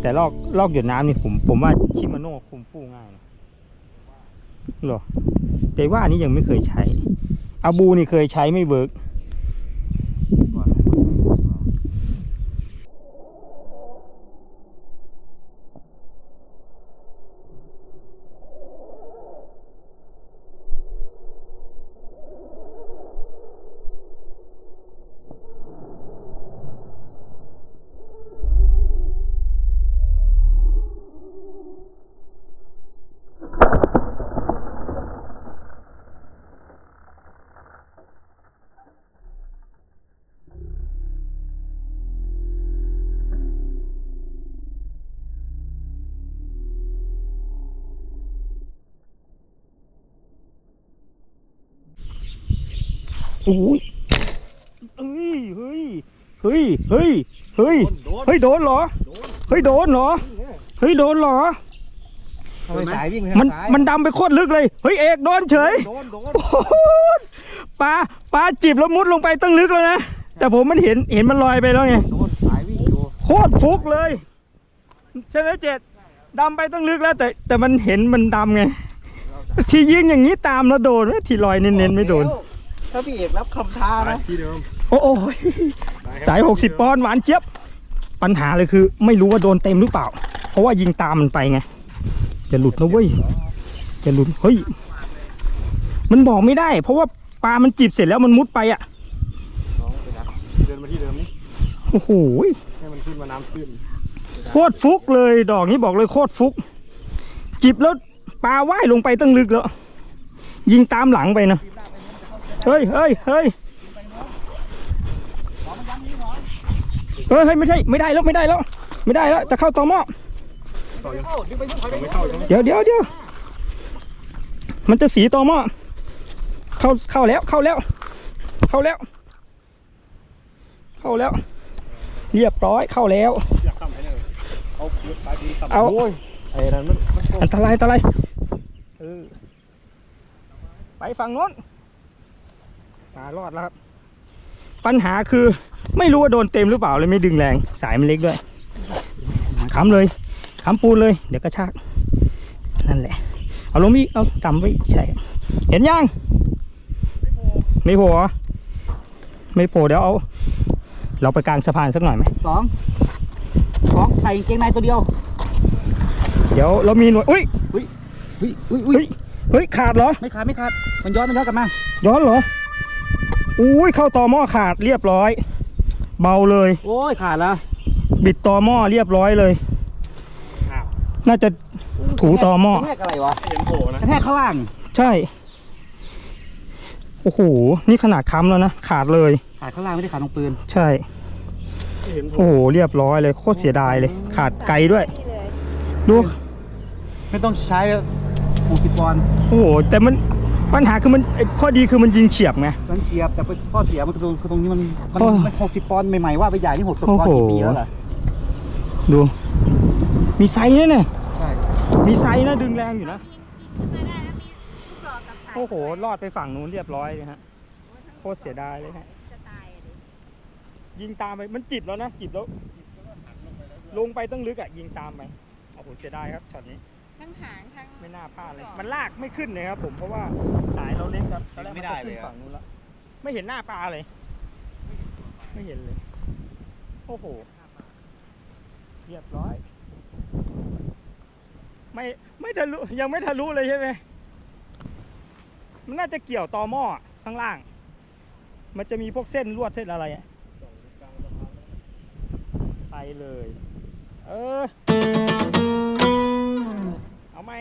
แต่ลอกลอกหยดน้ำนี่ผมผมว่าชิมาโน่คุมฟูง่ายนะหรอแต่ว่าอันนี้ยังไม่เคยใช้อาบูนี่เคยใช้ไม่เวิร์ก อ้ยเฮ้ยเฮ้ยเฮ้ยเฮ้ยเฮ้ยเฮ้ยโดนเหรอเฮ้ยโดนเหรอเฮ้ยโดนเหรอทำไมสายวิ่งไปมันทางซ้ายมันดำไปโคตรลึกเลยเฮ้ยเอกโดนเฉยโดนโดนโอ้โหปลาปลาจิบแล้วมุดลงไปตั้งลึกแล้วนะแต่ผมมันเห็นเห็นมันลอยไปแล้วไงโดนสายวิ่งอยู่โคตรฟุกเลยใช่ไหมเจ็ดดำไปตั้งลึกแล้ว แต่แต่มันเห็นมันดำไง ที่ยิงอย่างนี้ตามแล้วโดนไหมที่ลอยเน้นๆไม่โดน ถ้าพี่เอกรับคำท้านะที่เดิมโอ้โหสาย 60 ปอนด์หวานเจี๊ยบ ปัญหาเลยคือ ไม่รู้ว่าโดนเต็มหรือเปล่า เพราะว่ายิงตามมันไปไงจะหลุดนะเว้ยจะหลุดเฮ้ย มันบอกไม่ได้ เพราะว่าปลามันจีบเสร็จแล้วมันมุดไปอะน้องเป็นนะเดินมาที่เดิมนี่โอ้โหให้มันขึ้นมาน้ำขึ้นโคตรฟุกเลยดอกนี้บอกเลยโคตรฟุกจิบแล้วปลาว่ายลงไปตั้งลึกแล้ว ยิงตามหลังไปนะ เฮ้ยเฮ้ยเฮ้ยเฮ้ยเฮ้ยไม่ใช่ไม่ได้แล้วไม่ได้แล้ว ไม่ได้แล้วจะเข้าต่อหม้อเข้าดึงไปดึงถอยไปยังไม่เข้ายังไม่เดี๋ยวเดี๋ยวเดี๋ยวมันจะสีต่อหม้อเข้าเข้าแล้วเข้าแล้ว เข้าแล้ว เข้าแล้ว เรียบร้อยเข้าแล้วอยากทำให้เลยเอาเลือดตายดีทำเอาโอ้ยไอ้นั่นมันมันโกงอันตรายอันตรายเออไปฝั่งโน้น มารอดแล้วครับ ปัญหาคือไม่รู้ว่าโดนเต็มหรือเปล่าเลยไม่ดึงแรง สายมันเล็กด้วยค้ำเลยค้ำปูนเลย เดี๋ยวกระชาก นั่นแหละ เอาลงมีก เอาต่ำไว้ใช่ เห็นยัง ไม่โผล่เหรอไม่โผล่เดี๋ยวเอา เราไปกลางสะพานสักหน่อยไหมสองสองใส่กางเกงในตัวเดียว เดี๋ยวเรามีหน่วยอุ้ยอุ้ยอุ้ยอุ้ยเฮ้ยเฮ้ยขาดเหรอ ไม่ขาดไม่ขาด มันย้อนมันย้อนกลับมา ย้อนเหรอ อุ้ยเข้าต่อหม้อขาดเรียบร้อย เบาเลย โอ้ยขาดแล้วบิดต่อหม้อเรียบร้อยเลย อ้าวน่าจะถูต่อหม้อกระแทกอะไรวะเห็นโผล่นะกระแทกข้างล่างใช่ โอ้โห นี่ขนาดค้ำแล้วนะ ขาดเลย ขาดข้างล่างไม่ได้ขาดตรงปืนใช่ เห็นโผล่โอ้โห เรียบร้อยเลย โคตรเสียดายเลย ขาดไกลด้วย ดู ไม่ต้องใช้หกสิบปอนด์โอ้โห แต่มัน ปัญหาคือมันไอ้ข้อดีคือมันยิงเฉียบไง มันเฉียบแต่ข้อเสียมันคือตรงคือตรงนี้มันมันโอ้ไม่หกสิบปอนด์ใหม่ๆว่าไปใหญ่นี่หกสิบปอนด์โอ้โหกี่ปีแล้วล่ะดู มีไซส์นะเนี่ยใช่มีไซส์นะดึงแรงอยู่นะขึ้นมาได้แล้วมีลูกหลอกกับสายโอ้โห รอดไปฝั่งนู้นเรียบร้อยเลยฮะ โคตรเสียดายเลยฮะจะตายอะดิยิงตามไป มันจิบแล้วนะ จิบแล้ว ลงไปตั้งลึกอะ ยิงตามไปโอ้โห เสียดายครับช็อตนี้ ทั้งหางทั้ง ไม่น่าพลาดเลย มันลากไม่ขึ้นเลยครับผมเพราะว่าสายเราเล็กครับตอนแรกมันจะขึ้นฝั่งนู้นแล้วไม่เห็นหน้าปลาเลย ไม่เห็นเลย โอ้โหเรียบร้อย ไม่ไม่ทะลุยังไม่ทะลุเลยใช่ไหมมันน่าจะเกี่ยวต่อหม้อข้างล่าง มันจะมีพวกเส้นลวดเส้นอะไรอะไปเลย เออ เอาไหม